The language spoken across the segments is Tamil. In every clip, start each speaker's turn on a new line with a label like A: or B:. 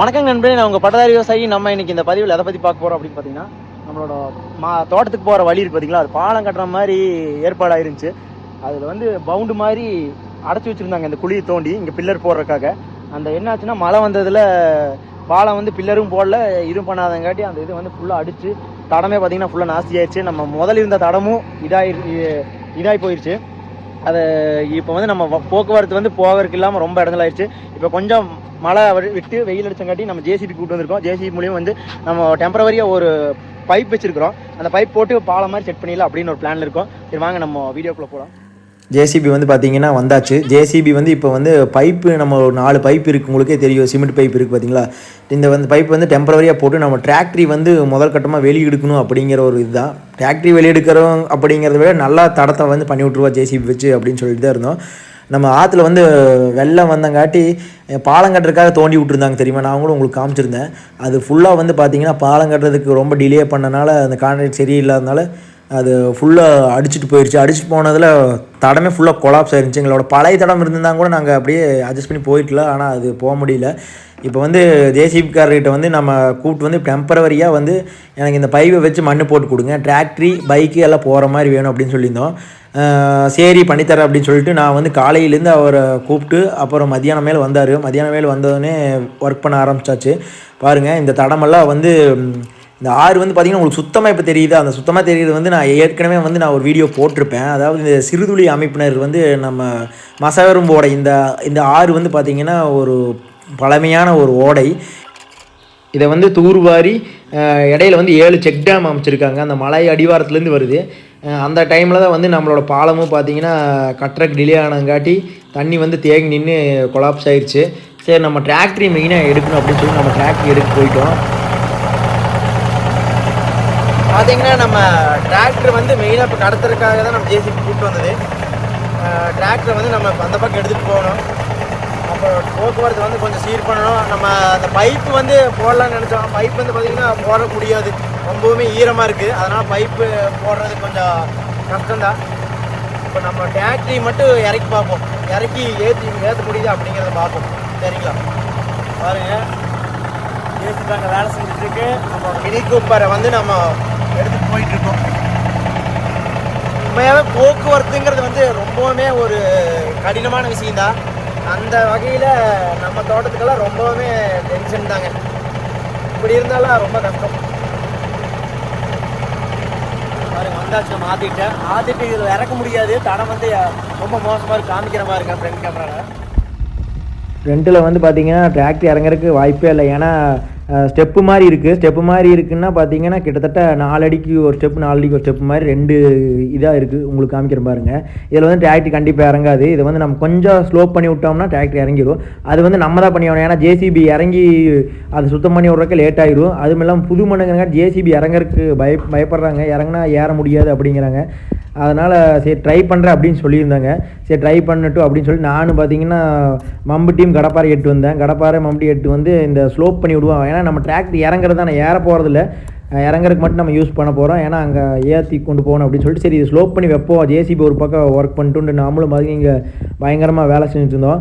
A: வணக்கம் நண்பரே நான் உங்கள் பட்டதாரி விவசாயி. நம்ம இன்னைக்கு இந்த பதிவில் எதை பற்றி பார்க்க போகிறோம் அப்படின்னு பார்த்தீங்கன்னா நம்மளோட மா தோட்டத்துக்கு போகிற வழி இருக்கு பார்த்தீங்களா அது பாலம் கட்டுற மாதிரி ஏற்பாடாயிருந்துச்சு. அதில் வந்து பவுண்டு மாதிரி அடைச்சி வச்சுருந்தாங்க இந்த குழியை தோண்டி இங்கே பில்லர் போடுறதுக்காக. அந்த என்னாச்சுன்னா மழை வந்ததில் பாலம் வந்து பில்லரும் போடல இதுவும் பண்ணாதங்காட்டி அந்த இது வந்து ஃபுல்லாக அடிச்சு தடமே பார்த்தீங்கன்னா ஃபுல்லாக நாஸ்தி ஆயிடுச்சு நம்ம முதல்ல இருந்த தடமும் இதாகி இதாகி போயிடுச்சு அது இப்போ வந்து நம்ம வ- போக்குவரத்து வந்து போகிறதுக்கு இல்லாமல் ரொம்ப இடங்களாயிருச்சு. இப்போ கொஞ்சம் மழை விட்டு வெயில் அடிச்சங்காட்டி நம்ம ஜேசிபி கூட்டு வந்திருக்கோம். ஜேசிபி மூலியம் வந்து நம்ம டெம்பரவரியாக ஒரு பைப் வச்சிருக்கிறோம். அந்த பைப் போட்டு பாலம் மாதிரி செட் பண்ணிடலாம் அப்படின்னு ஒரு பிளான்ல இருக்கோம். சரி வாங்க நம்ம வீடியோக்குள்ளே போகலாம்
B: ஜேசிபி வந்து பார்த்தீங்கன்னா வந்தாச்சு. ஜேசிபி வந்து இப்போ வந்து பைப்பு நம்ம ஒரு நாலு பைப் இருக்குது உங்களுக்கே தெரியும். சிமெண்ட் பைப் இருக்குது பார்த்தீங்களா இந்த வந்து பைப் வந்து டெம்பரவரியாக போட்டு நம்ம டிராக்டரி வந்து முதல் கட்டமாக வெளியே எடுக்கணும் அப்படிங்கிற ஒரு இதுதான். டிராக்டரி வெளியெடுக்கிறோம் அப்படிங்கிறத விட நல்லா தடத்தை வந்து பண்ணி விட்ருவா ஜேசிபி வச்சு அப்படின்னு சொல்லிட்டு தான் இருந்தோம். நம்ம ஆற்றுல வந்து வெள்ளம் வந்தங்காட்டி பாலம் கட்டுறதுக்காக தோண்டி விட்டுருந்தாங்க தெரியுமா? நான் கூட உங்களுக்கு காமிச்சிருந்தேன். அது ஃபுல்லாக வந்து பார்த்தீங்கன்னா பாலம் கட்டுறதுக்கு ரொம்ப டிலே பண்ணனால அந்த கான்ட்ராக்ட் சரியில்லாதனால அது ஃபுல்லாக அடிச்சுட்டு போயிடுச்சு அடிச்சுட்டு போனதில் தடமே ஃபுல்லாக கொலாப்ஸ் ஆயிருந்துச்சு. எங்களோட பழைய தடம் இருந்தால் கூட நாங்கள் அப்படியே அட்ஜஸ்ட் பண்ணி போயிட்டலாம் ஆனால் அது போக முடியல. இப்போ வந்து ஜேசிபிக்காரர்கிட்ட வந்து நம்ம கூப்பிட்டு வந்து டெம்பரவரியாக வந்து எனக்கு இந்த பைப்பை வச்சு மண் போட்டு கொடுங்க. டிராக்டரி பைக்கு எல்லாம் போகிற மாதிரி வேணும் அப்படின்னு சொல்லியிருந்தோம். சரி பண்ணித்தரேன் அப்படின்னு சொல்லிட்டு நான் வந்து காலையிலேருந்து அவரை கூப்பிட்டு அப்புறம் மதியானம் மேலே வந்தார். மதியானம் மேலே வந்தோடனே ஒர்க் பண்ண ஆரம்பிச்சாச்சு. பாருங்கள் இந்த தடமெல்லாம் வந்து இந்த ஆறு வந்து பார்த்திங்கன்னா உங்களுக்கு சுத்தமாக இப்போ தெரியுது? அந்த சுத்தமாக தெரியுது வந்து நான் ஏற்கனவே வந்து நான் ஒரு வீடியோ போட்டிருப்பேன். அதாவது இந்த சிறுதுளி அமைப்பினர் வந்து நம்ம மசவரும்போட இந்த இந்த ஆறு வந்து பார்த்திங்கன்னா ஒரு பழமையான ஒரு ஓடை. இதை வந்து தூர்வாரி இடையில வந்து ஏழு செக் டேம் அமைச்சிருக்காங்க. அந்த மலை அடிவாரத்துலேருந்து வருது. அந்த டைமில் தான் வந்து நம்மளோட பாலமும் பார்த்தீங்கன்னா கட்டுறக்கு டிலே ஆனங்காட்டி தண்ணி வந்து தேங்கி நின்று கொலாப்ஸ் ஆயிடுச்சு சரி நம்ம டிராக்டரி மெயினாக எடுக்கணும் அப்படின்னு சொல்லி நம்ம டிராக்டரி எடுக்க போயிட்டோம்.
A: பார்த்தீங்கன்னா நம்ம டிராக்டர் வந்து மெயினாக இப்போ கடத்துறதுக்காக தான் நம்ம ஜேசிபி கூப்பிட்டு வந்தது. டிராக்டரை வந்து நம்ம அந்த பக்கம் எடுத்துகிட்டு போகணும். அப்புறம் போக்குவரத்து வந்து கொஞ்சம் சீர் பண்ணணும். நம்ம அந்த பைப்பு வந்து போடலாம்னு நினச்சோம். பைப் வந்து பார்த்திங்கன்னா போட முடியாது ரொம்பவுமே ஈரமாக இருக்குது அதனால் பைப்பு போடுறது கொஞ்சம் கஷ்டம்தான். இப்போ நம்ம டிராக்டரி மட்டும் இறக்கி பார்ப்போம். இறக்கி ஏற்றி ஏற்ற முடியுது அப்படிங்கிறத பார்ப்போம். சரிங்களா? பாருங்கள் ஏற்றி நாங்கள் வேலை செஞ்சுட்டுருக்கு நம்ம மினி கூப்பரை வந்து நம்ம எடுத்துகிட்டு போயிட்டுருக்கோம் உண்மையாகவே போக்குவரத்துங்கிறது வந்து ரொம்பவுமே ஒரு கடினமான விஷயந்தான் அந்த வகையில் நம்ம தோட்டத்துக்கெல்லாம் ரொம்பவுமே டென்ஷன் தாங்க. இப்படி இருந்தாலும் ரொம்ப கஷ்டம். பாருங்க வந்தாச்சு மாற்றிட்டேன் மாற்றிட்டு இதில் இறக்க முடியாது. தடம் வந்து ரொம்ப மோசமாக காமிக்கிற மாதிரி இருக்கேன் ஃப்ரண்ட் கேமராவில்
B: ஃப்ரண்ட்டில் வந்து பார்த்தீங்கன்னா டிராக்டர் இறங்குறதுக்கு வாய்ப்பே இல்லை. ஏன்னா ஸ்டெப்பு மாதிரி இருக்குது ஸ்டெப்பு மாதிரி இருக்குன்னா பார்த்தீங்கன்னா கிட்டத்தட்ட நாலு அடிக்கு ஒரு ஸ்டெப் நாலு அடிக்கு ஒரு ஸ்டெப் மாதிரி ரெண்டு இதாக இருக்குது உங்களுக்கு காமிக்கிற பாருங்க. இதில் வந்து டிராக்டர் கண்டிப்பாக இறங்காது. இதை வந்து நம்ம கொஞ்சம் ஸ்லோ பண்ணி விட்டோம்னா டிராக்டர் இறங்கிடும் அது வந்து நம்ம தான் பண்ணி ஆகணும் ஏன்னா ஜேசிபி இறங்கி அதை சுத்தம் பண்ணி விட்றதுக்கு லேட் ஆயிரும். அதுவும் இல்லாமல் புது மண்ணுங்கிறாங்க ஜேசிபி இறங்குறதுக்கு பய பயப்படுறாங்க. இறங்குனா ஏற முடியாது அப்படிங்கிறாங்க. அதனால் சரி ட்ரை பண்ணுறேன் அப்படின்னு சொல்லியிருந்தாங்க. சரி ட்ரை பண்ணட்டும் அப்படின்னு சொல்லி நானும் பார்த்தீங்கன்னா மம்பு டீம் கடப்பாறை எட்டு வந்தேன். கடப்பாறை மம்புட்டி எட்டு வந்து இந்த ஸ்லோப் பண்ணி விடுவோம். ஏன்னா நம்ம டிராக்டர் இறங்குறது தானே ஏற போகிறதில்ல இறங்குறதுக்கு மட்டும் நம்ம யூஸ் பண்ண போகிறோம் ஏன்னா அங்கே ஏற்றி கொண்டு போகணும் அப்படின்னு சொல்லிட்டு சரி இது ஸ்லோப் பண்ணி வைப்போம். ஜேசிபி ஒரு பக்கம் ஒர்க் பண்ணிட்டு நாமளும் பார்த்தீங்க இங்கே பயங்கரமாக வேலை செஞ்சுட்டு இருந்தோம்.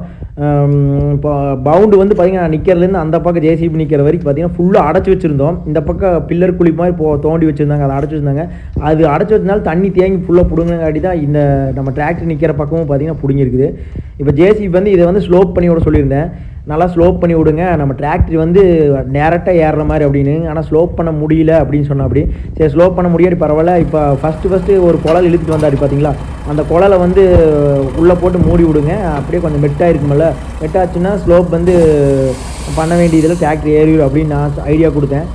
B: இப்போ பவுண்டு வந்து பார்த்தீங்கன்னா நிற்கிறதுலேருந்து அந்த பக்கம் ஜேசிபி நிற்கிற வரைக்கும் பார்த்தீங்கன்னா ஃபுல்லாக அடைச்சி வச்சுருந்தோம். இந்த பக்கம் பில்லர் குழி மாதிரி போ தோண்டி வச்சுருந்தாங்க. அதை அடைச்சி வச்சுருந்தாங்க. அது அடைச்சி வச்சனால தண்ணி தேங்கி ஃபுல்லாக பிடுங்கினங்காட்டி தான் இந்த நம்ம டிராக்டர் நிற்கிற பக்கமும் பார்த்தீங்கன்னா பிடுங்கிருக்குது இப்போ ஜேசிபி வந்து இதை வந்து ஸ்லோப் பண்ணி விட சொல்லியிருந்தேன். நல்லா ஸ்லோப் பண்ணி விடுங்க. நம்ம டிராக்டர் வந்து டேரெக்டாக ஏறுற மாதிரி அப்படின்னு. ஆனால் ஸ்லோப் பண்ண முடியல அப்படின்னு சொன்னா அப்படி. சரி ஸ்லோப் பண்ண முடியாது பரவாயில்ல. இப்போ ஃபஸ்ட்டு ஃபஸ்ட்டு ஒரு குழல் இழுத்துட்டு வந்தார் பார்த்தீங்களா அந்த குழலை வந்து உள்ளே போட்டு மூடி விடுங்க. அப்படியே கொஞ்சம் மெட்டாக இருக்குமில்ல மெட்டாச்சுன்னா ஸ்லோப் வந்து பண்ண வேண்டியதில் டிராக்டர் ஏறிடும் அப்படின்னு நான் ஐடியா கொடுத்தேன்.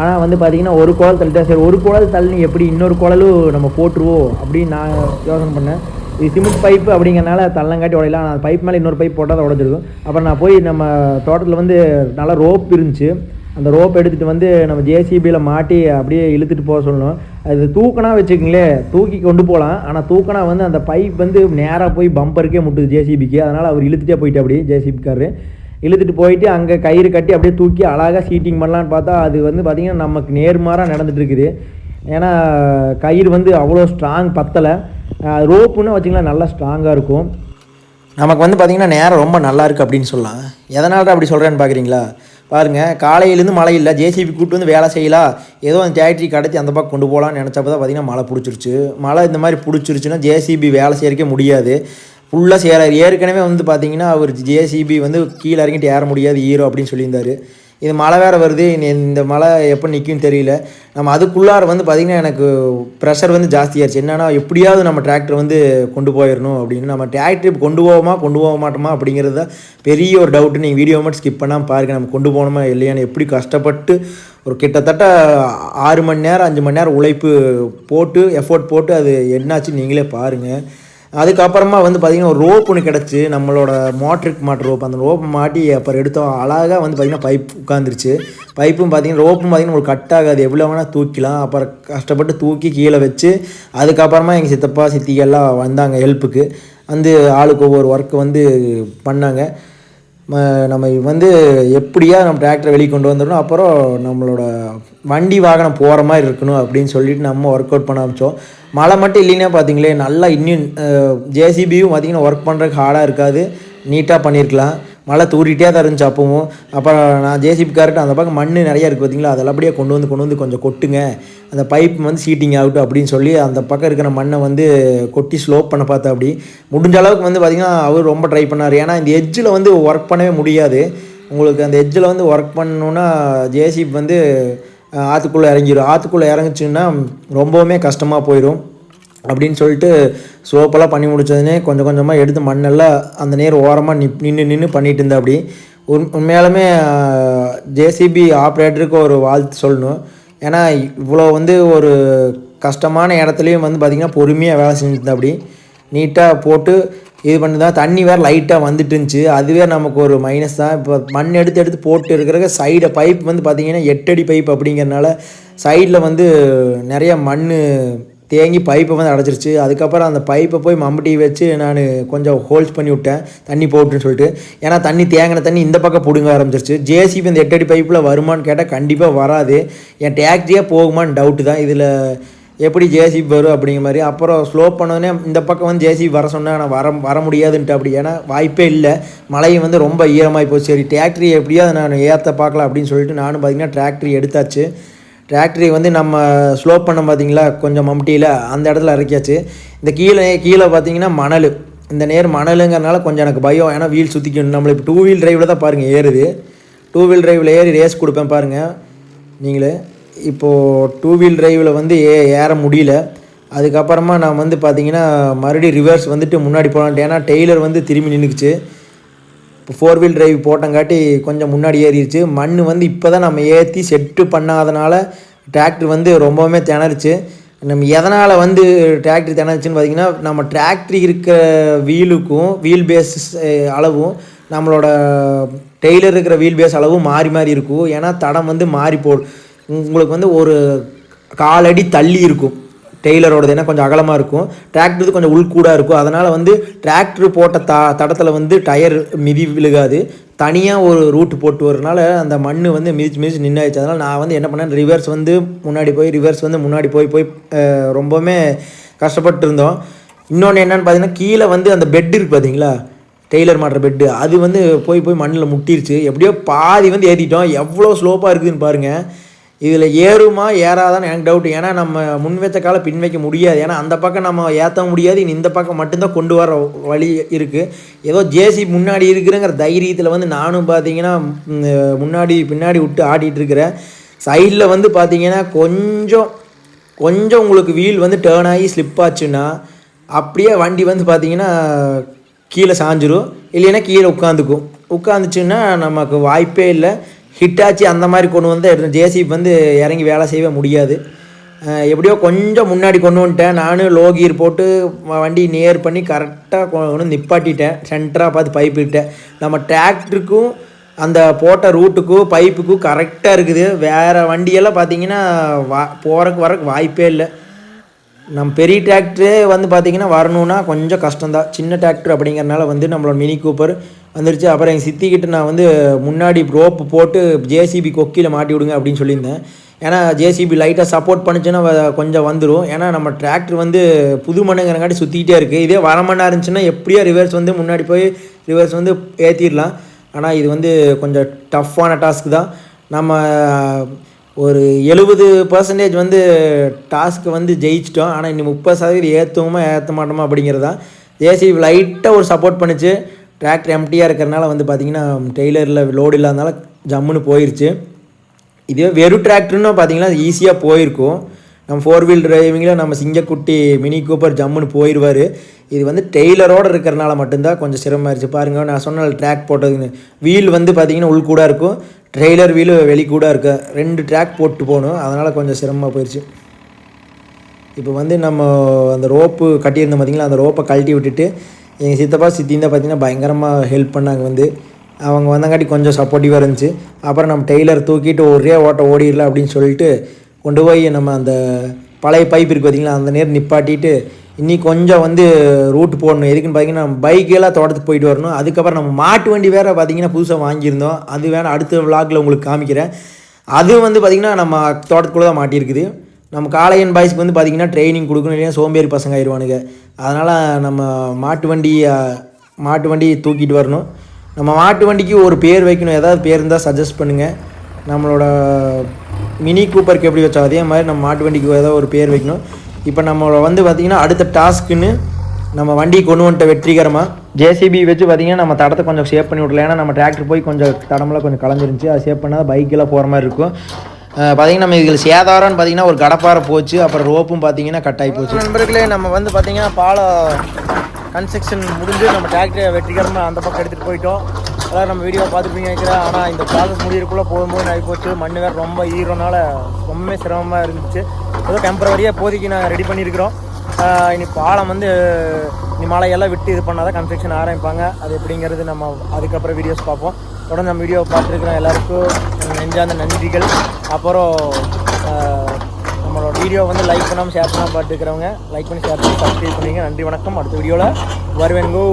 B: ஆனால் வந்து பார்த்தீங்கன்னா ஒரு குழல் தள்ளிட்டேன் சரி ஒரு குழல் தள்ளி எப்படி இன்னொரு குழலும் நம்ம போட்டுருவோம் அப்படின்னு நான் யோசனை பண்ணேன். இது சிமெண்ட் பைப்பு அப்படிங்கிறனால தள்ளங்காட்டி உடையலாம். நான் பைப் மேலே இன்னொரு பைப் போட்டால் தான் உடஞ்சிருக்கும். அப்புறம் நான் போய் நம்ம தோட்டத்தில் வந்து நல்லா ரோப் இருந்துச்சு. அந்த ரோப் எடுத்துகிட்டு வந்து நம்ம ஜேசிபியில் மாட்டி அப்படியே இழுத்துட்டு போக சொல்லணும். அது தூக்கினா வச்சுக்கங்களேன் தூக்கி கொண்டு போகலாம். ஆனால் தூக்கனா வந்து அந்த பைப் வந்து நேராக போய் பம்பருக்கே முட்டுது ஜேசிபிக்கு அதனால் அவர் இழுத்துட்டே போயிட்டு அப்படி ஜேசிபிக்காரு இழுத்துட்டு போயிட்டு அங்கே கயிறு கட்டி அப்படியே தூக்கி அழகாக சீட்டிங் பண்ணலான்னு பார்த்தா அது வந்து பார்த்திங்கன்னா நமக்கு நேர்மாறாக நடந்துகிட்ருக்குது இருக்குது. ஏன்னா கயிறு வந்து அவ்வளோ ஸ்ட்ராங் பத்தலை. ரோப்புன்னு வச்சிங்களா நல்லா ஸ்ட்ராங்காக இருக்கும். நமக்கு வந்து பார்த்திங்கன்னா நேரம் ரொம்ப நல்லா இருக்குது அப்படின்னு சொல்லலாம். எதனால் அப்படி சொல்கிறேன்னு பார்க்குறீங்களா பாருங்கள் காலையிலேருந்து மழை இல்லை ஜேசிபி கூட்டு வந்து வேலை செய்யலாம் ஏதோ அந்த டேக்ட்ரி கடத்தி அந்த பக்கம் கொண்டு போகலான்னு நினச்சப்போ தான் பார்த்தீங்கன்னா மழை பிடிச்சிருச்சு. மழை இந்த மாதிரி பிடிச்சிருச்சுன்னா ஜேசிபி வேலை செய்யறக்கே முடியாது. ஃபுல்லாக செய்கிறார் ஏற்கனவே வந்து பார்த்திங்கன்னா அவர் ஜேசிபி வந்து கீழே இறங்கிட்டு ஏற முடியாது ஹீரோ அப்படின்னு சொல்லியிருந்தார். இது மழை வேறு வருது. இந்த மழை எப்போ நிற்கும்னு தெரியல. நம்ம அதுக்குள்ளார வந்து பார்த்திங்கன்னா எனக்கு ப்ரெஷர் வந்து ஜாஸ்தியாகிடுச்சு என்னென்னா எப்படியாவது நம்ம டிராக்டர் வந்து கொண்டு போயிடணும் அப்படின்னு. நம்ம டிராக்டர் கொண்டு போவோமா கொண்டு போக மாட்டோமா அப்படிங்கிறது தான் பெரிய ஒரு டவுட்டு நீங்கள் வீடியோ மட்டும் ஸ்கிப் பண்ணாமல் பாருங்கள் நம்ம கொண்டு போகணுமா இல்லையான்னு எப்படி கஷ்டப்பட்டு ஒரு கிட்டத்தட்ட ஆறு மணி நேரம் அஞ்சு மணி நேரம் உழைப்பு போட்டு எஃபோர்ட் போட்டு அது என்னாச்சு நீங்களே பாருங்கள் அதுக்கப்புறமா வந்து பார்த்திங்கன்னா ஒரு ரோப் ஒன்று கிடச்சி நம்மளோட மோட்டருக்கு மாட்டு ரோப். அந்த ரோப் மாட்டி அப்புறம் எடுத்தோம். அழகாக வந்து பார்த்திங்கன்னா பைப் உட்காந்துருச்சு பைப்பும் பார்த்திங்கன்னா ரோப்பும் பார்த்திங்கன்னா ஒரு கட் ஆகாது. எவ்வளோ வேணால் தூக்கிலாம் அப்புறம் கஷ்டப்பட்டு தூக்கி கீழே வச்சு அதுக்கப்புறமா எங்கள் சித்தப்பா சித்திகள்லாம் வந்தாங்க ஹெல்ப்புக்கு வந்து ஆளுக்கு ஒவ்வொரு ஒர்க்கு வந்து பண்ணாங்க. நம்ம வந்து எப்படியா நம்ம டிராக்டரை வெளியே கொண்டு வந்துடணும். அப்புறம் நம்மளோட வண்டி வாகனம் போகிற மாதிரி இருக்கணும் அப்படின்னு சொல்லிட்டு நம்ம ஒர்க் அவுட் பண்ண ஆரம்பித்தோம் மழை மட்டும் இல்லைன்னா பார்த்தீங்களே நல்லா இன்னும் ஜேசிபியும் பார்த்தீங்கன்னா ஒர்க் பண்ணுறதுக்கு ஹார்டாக இருக்காது. நீட்டாக பண்ணியிருக்கலாம் மழை தூரிட்டே தான் இருந்துச்சு அப்பவும். அப்புறம் நான் ஜேசிபி கார்ட்டு அந்த பக்கம் மண் நிறையா இருக்குது பார்த்தீங்களா அதெல்லாம் அப்படியே கொண்டு வந்து கொண்டு வந்து கொஞ்சம் கொட்டுங்க. அந்த பைப் வந்து சீட்டிங் ஆகட்டும் அப்படின்னு சொல்லி அந்த பக்கம் இருக்கிற மண்ணை வந்து கொட்டி ஸ்லோப் பண்ண பார்த்தா அப்படி முடிஞ்ச அளவுக்கு வந்து பார்த்திங்கன்னா அவர் ரொம்ப ட்ரை பண்ணார். ஏன்னா இந்த எஜ்ஜில் வந்து ஒர்க் பண்ணவே முடியாது. உங்களுக்கு அந்த எஜ்ஜில் வந்து ஒர்க் பண்ணணுன்னா ஜேசிபி வந்து ஆற்றுக்குள்ளே இறங்கிடும் ஆற்றுக்குள்ளே இறங்குச்சுன்னா ரொம்பவுமே கஷ்டமாக போயிடும் அப்படின்னு சொல்லிட்டு சோப்பெல்லாம் பண்ணி முடிச்சதுனே கொஞ்சம் கொஞ்சமாக எடுத்து மண்ணெல்லாம் அந்த நேர் ஓரமாக நி நின்று நின்று பண்ணிட்டு இருந்தா அப்படி. உண் உண்மையாலுமே ஜேசிபி ஆப்ரேட்டருக்கு ஒரு வாழ்த்து சொல்லணும். ஏன்னா இவ்வளோ வந்து ஒரு கஷ்டமான இடத்துலையும் வந்து பார்த்திங்கன்னா பொறுமையாக வேலை செஞ்சுருந்தா அப்படி. நீட்டாக போட்டு இது பண்ணி தான் தண்ணி வேறு லைட்டாக வந்துட்டு இருந்துச்சு அதுவே நமக்கு ஒரு மைனஸ் தான். இப்போ மண் எடுத்து எடுத்து போட்டு இருக்கிற சைடு பைப் வந்து பார்த்திங்கன்னா எட்டடி பைப் அப்படிங்கிறனால சைடில் வந்து நிறைய மண் தேங்கி பைப்பை வந்து அடைச்சிருச்சு அதுக்கப்புறம் அந்த பைப்பை போய் மம்பட்டி வச்சு நான் கொஞ்சம் ஹோல்ஸ் பண்ணி விட்டேன். தண்ணி போட்டுன்னு சொல்லிட்டு. ஏன்னா தண்ணி தேங்கின தண்ணி இந்த பக்கம் பிடுங்க ஆரம்பிச்சிருச்சு. ஜேசிபி இந்த எட்டடி பைப்பில் வருமான்னு கேட்டால் கண்டிப்பாக வராது. என் டேக்ஸியாக போகுமான்னு டவுட்டு தான். இதில் எப்படி ஜேசிபி வரும் அப்படிங்கிற மாதிரி. அப்புறம் ஸ்லோ பண்ணோடனே இந்த பக்கம் வந்து ஜேசிபி வர சொன்னால் நான் வர வர முடியாதுன்ட்டு அப்படி. ஏன்னா வாய்ப்பே இல்லை. மழையும் வந்து ரொம்ப ஈரமாகி போச்சு. சரி டிராக்டரி எப்படியாவது நான் ஏற்ற பார்க்கலாம் அப்படின்னு சொல்லிட்டு நானும் பார்த்தீங்கன்னா டிராக்டரி எடுத்தாச்சு. டிராக்டரி வந்து நம்ம ஸ்லோ பண்ண பார்த்தீங்களா கொஞ்சம் மம்டியில் அந்த இடத்துல இறக்கியாச்சு. இந்த கீழே கீழே பார்த்தீங்கன்னா மணல். இந்த நேர் மணலுங்கிறனால கொஞ்சம் எனக்கு பயம். ஏன்னா வீல் சுற்றிக்கணும் நம்மளை இப்போ டூ வீல் டிரைவில் தான் பாருங்கள் ஏறுது. டூ வீல் டிரைவில் ஏறி ரேஸ் கொடுப்பேன் பாருங்கள் நீங்களே. இப்போது டூ வீல் டிரைவில் வந்து ஏ ஏற முடியல. அதுக்கப்புறமா நான் வந்து பார்த்தீங்கன்னா மறுபடியும் ரிவர்ஸ் வந்துட்டு முன்னாடி போகலான்ட்டு ஏன்னா டெய்லர் வந்து திரும்பி நின்றுக்குச்சு இப்போ ஃபோர் வீல் டிரைவ் போட்டங்காட்டி கொஞ்சம் முன்னாடி ஏறிடுச்சு. மண் வந்து இப்போ தான் நம்ம ஏற்றி செட்டு பண்ணாதனால டிராக்டர் வந்து ரொம்பவுமே திணறுச்சு. நம்ம எதனால் வந்து டிராக்டர் திணறுச்சுன்னு பார்த்தீங்கன்னா நம்ம டிராக்டர் இருக்க வீலுக்கும் வீல் பேஸ் அளவும் நம்மளோட டெய்லர் இருக்கிற வீல் பேஸ் அளவும் மாறி மாறி இருக்கும். ஏன்னா தடம் வந்து மாறி போடும் உங்களுக்கு வந்து ஒரு காலடி தள்ளி இருக்கும். டெய்லரோடது ஏன்னா கொஞ்சம் அகலமாக இருக்கும். டிராக்டர் கொஞ்சம் உள்கூடாக இருக்கும். அதனால் வந்து டிராக்டர் போட்ட த தடத்தில் வந்து டயர் மிதி விழுகாது. தனியாக ஒரு ரூட் போட்டு வரனால அந்த மண் வந்து மிதிச்சு மிதிச்சு நின்றாச்சு அதனால் நான் வந்து என்ன பண்ணேன் ரிவர்ஸ் வந்து முன்னாடி போய் ரிவர்ஸ் வந்து முன்னாடி போய் போய் ரொம்பவுமே கஷ்டப்பட்டு இருந்தோம். இன்னொன்று என்னென்னு பார்த்தீங்கன்னா கீழே வந்து அந்த பெட் இருக்குது பார்த்தீங்களா டெய்லர் மாட்டுற பெட்டு அது வந்து போய் போய் மண்ணில் முட்டிருச்சு. எப்படியோ பாதி வந்து ஏற்றிட்டோம் எவ்வளோ ஸ்லோப்பாக இருக்குதுன்னு பாருங்கள் இதில் ஏறுமா ஏறாதான்னு எனக்கு டவுட் ஏன்னா நம்ம முன்வைத்த கால பின் வைக்க முடியாது. ஏன்னா அந்த பக்கம் நம்ம ஏற்ற முடியாது. இனி இந்த பக்கம் மட்டும்தான் கொண்டு வர வழி இருக்குது ஏதோ ஜேசி முன்னாடி இருக்கிறேங்கிற தைரியத்தில் வந்து நானும் பார்த்தீங்கன்னா முன்னாடி பின்னாடி விட்டு ஆடிட்டு இருக்கிறேன். சைடில் வந்து பார்த்தீங்கன்னா கொஞ்சம் கொஞ்சம் உங்களுக்கு வீல் வந்து டேர்ன் ஆகி ஸ்லிப் ஆச்சுன்னா அப்படியே வண்டி வந்து பார்த்தீங்கன்னா கீழே சாஞ்சிரும். இல்லைன்னா கீழே உட்காந்துக்கும். உட்காந்துச்சுன்னா நமக்கு வாய்ப்பே இல்லை. ஹிட்டாச்சு அந்த மாதிரி கொண்டு வந்து ஜேசிபி வந்து இறங்கி வேலை செய்யவே முடியாது. எப்படியோ கொஞ்சம் முன்னாடி கொண்டு வந்துட்டேன். நானும் லோ கீர் போட்டு வண்டி நேர் பண்ணி கரெக்டாக கொண்டு நிப்பாட்டிட்டேன். சென்டராக பார்த்து பைப் விட்டேன் நம்ம டிராக்டருக்கும் அந்த போட்ட ரூட்டுக்கும் பைப்புக்கும் கரெக்டாக இருக்குது. வேறு வண்டியெல்லாம் பார்த்தீங்கன்னா வா போகிறக்கு வரக்கு வாய்ப்பே இல்லை. நம்ம பெரிய டிராக்டரே வந்து பார்த்திங்கன்னா வரணுன்னா கொஞ்சம் கஷ்டம்தான். சின்ன டிராக்டர் அப்படிங்கிறனால வந்து நம்மளோட மினி கூப்பர் வந்துருச்சு. அப்புறம் எங்கள் சித்திக்கிட்ட நான் வந்து முன்னாடி ரோப்பு போட்டு ஜேசிபி கொக்கியில் மாட்டி விடுங்க அப்படின்னு சொல்லியிருந்தேன். ஏன்னா ஜேசிபி லைட்டாக சப்போர்ட் பண்ணுச்சுன்னா கொஞ்சம் வந்துடும் ஏன்னா நம்ம டிராக்டர் வந்து புது மண்ணுங்கிறங்காட்டி சுற்றிக்கிட்டே இருக்குது இதே வர மண்ணாக இருந்துச்சுன்னா எப்படியோ ரிவர்ஸ் வந்து முன்னாடி போய் ரிவர்ஸ் வந்து ஏற்றிடலாம் ஆனால் இது வந்து கொஞ்சம் டஃப்பான டாஸ்க் தான். நம்ம ஒரு எழுபது பர்சன்டேஜ் வந்து டாஸ்க்கு வந்து ஜெயிச்சிட்டோம். ஆனால் இன்னும் முப்பது சதவீதம் ஏற்றுவோமா ஏற்ற மாட்டோமா அப்படிங்கிறது தான் ஜேசிபி லைட்டாக ஒரு சப்போர்ட் பண்ணுச்சு. டிராக்டர் எம்டியாக இருக்கிறனால வந்து பார்த்திங்கன்னா டெய்லரில் லோடு இல்லாதனால ஜம்முன்னு போயிருச்சு. இதுவே வெறும் டிராக்டர்னு பார்த்தீங்கன்னா ஈஸியாக போயிருக்கும். நம்ம ஃபோர் வீல் டிரைவிங்கில் நம்ம சிங்கக்குட்டி மினி கூப்பர் ஜம்முன்னு போயிடுவார் இது வந்து டெய்லரோடு இருக்கிறனால மட்டும்தான் கொஞ்சம் சிரமமாயிருச்சு பாருங்கள் நான் சொன்ன ட்ராக் போட்டதுன்னு வீல் வந்து பார்த்திங்கன்னா உள் கூட இருக்கும். ட்ரெய்லர் வீலு வெளிக்கூடாக கூட இருக்கு ரெண்டு ட்ராக் போட்டு போகணும். அதனால் கொஞ்சம் சிரமமாக போயிடுச்சு இப்போ வந்து நம்ம அந்த ரோப்பு கட்டியிருந்தோம் பார்த்திங்களா அந்த ரோப்பை கழட்டி விட்டுட்டு எங்கள் சித்தப்பா சித்தின் தான் பார்த்தீங்கன்னா பயங்கரமாக ஹெல்ப் பண்ணாங்க வந்து. அவங்க வந்தங்காட்டி கொஞ்சம் சப்போர்ட்டிவாக இருந்துச்சு. அப்புறம் நம்ம டெய்லர் தூக்கிட்டு ஒரே ஓட்ட ஓடிடலாம் அப்படின்னு சொல்லிட்டு கொண்டு போய் நம்ம அந்த பழைய பைப் இருக்குது பார்த்தீங்களா அந்த நேரம் நிப்பாட்டிட்டு இன்னி கொஞ்சம் வந்து ரூட் போடணும். எதுக்குன்னு பார்த்தீங்கன்னா நம்ம பைக்கெல்லாம் தோட்டத்துக்கு போயிட்டு வரணும். அதுக்கப்புறம் நம்ம மாட்டு வண்டி வேறு பார்த்தீங்கன்னா புதுசாக வாங்கியிருந்தோம். அது வேணால் அடுத்த விளாகில் உங்களுக்கு காமிக்கிறேன். அது வந்து பார்த்திங்கன்னா நம்ம தோட்டத்துக்குள்ளே தான் மாட்டியிருக்குது. நம்ம காளையன் பாய்ஸ்க்கு வந்து பார்த்திங்கன்னா ட்ரைனிங் கொடுக்கணும் இல்லையா சோம்பேறி பசங்க ஆயிடுவானுங்க அதனால் நம்ம மாட்டு வண்டி மாட்டு வண்டி தூக்கிட்டு வரணும். நம்ம மாட்டு வண்டிக்கு ஒரு பேர் வைக்கணும். ஏதாவது பேர் இருந்தால் சஜஸ்ட் பண்ணுங்கள் நம்மளோட மினி கூப்பருக்கு எப்படி வச்சோம் அதே மாதிரி நம்ம மாட்டு வண்டிக்கு ஏதாவது ஒரு பேர் வைக்கணும். இப்போ நம்மளோட வந்து பார்த்திங்கன்னா அடுத்த டாஸ்க்குன்னு நம்ம வண்டி கொண்டு வந்துட்ட வெற்றிகரமாக ஜேசிபி வச்சு பார்த்தீங்கன்னா நம்ம தடத்தை கொஞ்சம் சேவ் பண்ணி விடல. ஏன்னா நம்ம டிராக்டர் போய் கொஞ்சம் தடமெல்லாம் கொஞ்சம் கலந்துருந்துச்சு அது சேவ் பண்ணால் பைக்கெல்லாம் போகிற மாதிரி இருக்கும். பார்த்தீங்கன்னா நம்ம இதில் சேதாரம்னு பார்த்தீங்கன்னா ஒரு கடப்பாறை போச்சு அப்புறம் ரோப்பும் பார்த்தீங்கன்னா கட் ஆகி போச்சு.
A: நண்பர்களே நம்ம வந்து பார்த்தீங்கன்னா பாலம் கன்ஸ்ட்ரக்ஷன் முடிஞ்சு நம்ம டிராக்டரை வெற்றிகரமாக அந்த பக்கம் எடுத்துகிட்டு போயிட்டோம். அதாவது நம்ம வீடியோ பார்த்துப்பீங்க நினைக்கிறேன். ஆனால் இந்த ப்ராசஸ் முடியறக்குள்ளே போகும்போது ஆகி போச்சு. மண் வேறு ரொம்ப ஈரனால ரொம்பவே சிரமமாக இருந்துச்சு. ஏதோ டெம்பரவரியாக இப்போதைக்கு நாங்கள் ரெடி பண்ணியிருக்கிறோம். இனி பாலம் வந்து இனி மழையெல்லாம் விட்டு இது பண்ணாதான் கன்ஸ்ட்ரக்ஷன் ஆரம்பிப்பாங்க. அது எப்படிங்கிறது நம்ம அதுக்கப்புறம் வீடியோஸ் பார்ப்போம். தொடர்ந்து நம்ம வீடியோ பார்த்துருக்குறோம் எல்லாருக்கும். நெஞ்சார்ந்த நன்றிகள். அப்புறம் நம்மளோட வீடியோ வந்து லைக் பண்ணாமல் ஷேர் பண்ணாமல் பார்த்துக்கிறவங்க லைக் பண்ணி ஷேர் பண்ணி சப்ஸ்கிரைப் பண்ணிங்க நன்றி வணக்கம். அடுத்த வீடியோவில் வருவேன். கோ